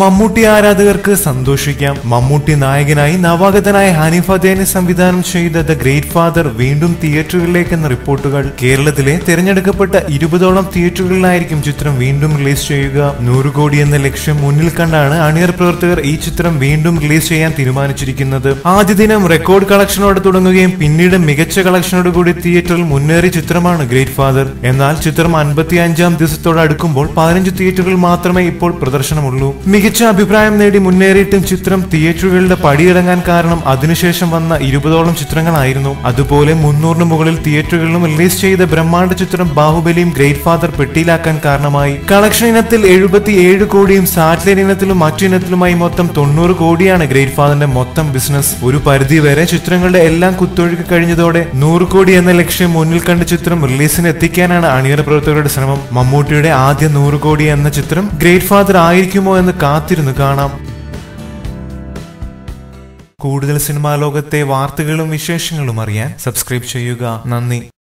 മമ്മൂട്ടി ആരാധകർക്ക് സന്തോഷിക്കാം. മമ്മൂട്ടി നായകനായി നവാഗതനായ ഹനീഫ് അദേനെ സംവിധാനം ചെയ്ത ദ ഗ്രേറ്റ് ഫാദർ വീണ്ടും തിയേറ്ററുകളിലേക്ക് എന്ന റിപ്പോർട്ടുകൾ. കേരളത്തിലെ തിരഞ്ഞെടുക്കപ്പെട്ട ഇരുപതോളം തിയേറ്ററുകളിലായിരിക്കും ചിത്രം വീണ്ടും റിലീസ് ചെയ്യുക. നൂറ് കോടി എന്ന ലക്ഷ്യം മുന്നിൽ കണ്ടാണ് അണിയർ പ്രവർത്തകർ ഈ ചിത്രം വീണ്ടും റിലീസ് ചെയ്യാൻ തീരുമാനിച്ചിരിക്കുന്നത്. ആദ്യ ദിനം റെക്കോർഡ് കളക്ഷനോടെ തുടങ്ങുകയും പിന്നീട് മികച്ച കളക്ഷനോട് കൂടി തിയേറ്ററിൽ മുന്നേറിയ ചിത്രമാണ് ഗ്രേറ്റ് ഫാദർ. എന്നാൽ ചിത്രം അൻപത്തി അഞ്ചാം ദിവസത്തോടടുക്കുമ്പോൾ പതിനഞ്ച് തിയേറ്ററുകൾ മാത്രമേ ഇപ്പോൾ പ്രദർശനമുള്ളൂ. മികച്ച അഭിപ്രായം നേടി മുന്നേറിയിട്ടും ചിത്രം തിയേറ്ററുകളുടെ പടിയിറങ്ങാൻ കാരണം അതിനുശേഷം വന്ന ഇരുപതോളം ചിത്രങ്ങളായിരുന്നു. അതുപോലെ മുന്നൂറിന് മുകളിൽ തിയേറ്ററുകളിലും റിലീസ് ചെയ്ത ബ്രഹ്മാണ്ഡ ചിത്രം ബാഹുബലിയും ഗ്രേറ്റ് ഫാദർ പെട്ടിയിലാക്കാൻ കാരണമായി. കളക്ഷൻ ഇനത്തിൽ എഴുപത്തി ഏഴ് കോടിയും സാറ്റലൈറ്റ് ഇനത്തിലും മറ്റു ഇനത്തിലുമായി മൊത്തം തൊണ്ണൂറ് കോടിയാണ് ഗ്രേറ്റ് ഫാദറിന്റെ മൊത്തം ബിസിനസ്. ഒരു പരിധി വരെ ചിത്രങ്ങളുടെ എല്ലാം കുത്തൊഴുക്ക് കഴിഞ്ഞതോടെ നൂറ് കോടി എന്ന ലക്ഷ്യം മുന്നിൽ കണ്ട ചിത്രം റിലീസിന് എത്തിക്കാനാണ് അണിയറ പ്രവർത്തകരുടെ ശ്രമം. മമ്മൂട്ടിയുടെ ആദ്യ നൂറ് കോടി എന്ന ചിത്രം ഗ്രേറ്റ് ഫാദർ ആയിരിക്കുമോ എന്ന് കാത്തിരുന്ന് കാണാം. കൂടുതൽ സിനിമാ ലോകത്തെ വാർത്തകളും വിശേഷങ്ങളും അറിയാൻ സബ്സ്ക്രൈബ് ചെയ്യുക. നന്ദി.